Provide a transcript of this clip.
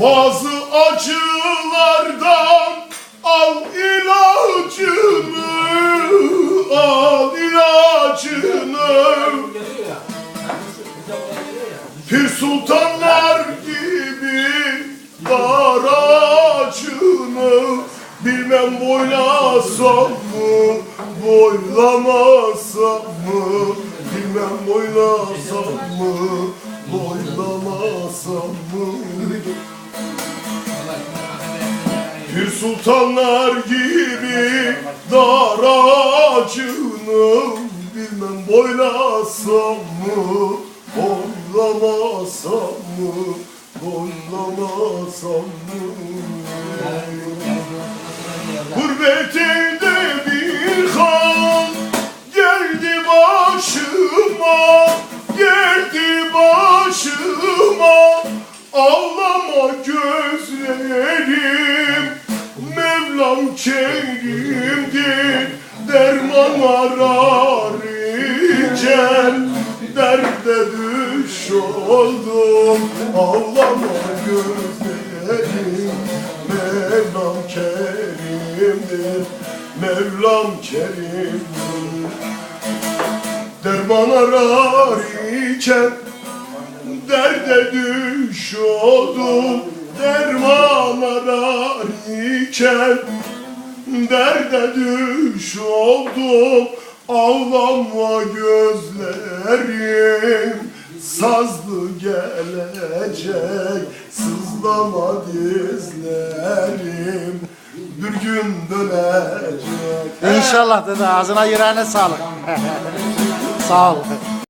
Bazı acılardan al ilacını Al ilacını. Pir sultanlar gibi dar ağacını Bilmem boylasam mı, boylamasam mı? Bilmem boylasam mı, boylamasam Pir sultanlar gibi dar ağacını Bilmem boylasam mı, boylamasam mı Boylamasam mı Mevlam kerimdir Derman arar iken Derde düş oldum Ağlama gözlerim Mevlam kerimdir Mevlam kerimdir. Derman arar iken Derde düş oldum Derman arar iken Derde düş oldum Ağlama gözlerim Sazlı gelecek Sızlama dizlerim Bir gün dönecek İnşallah dede ağzına yüreğine sağlık. Sağ ol.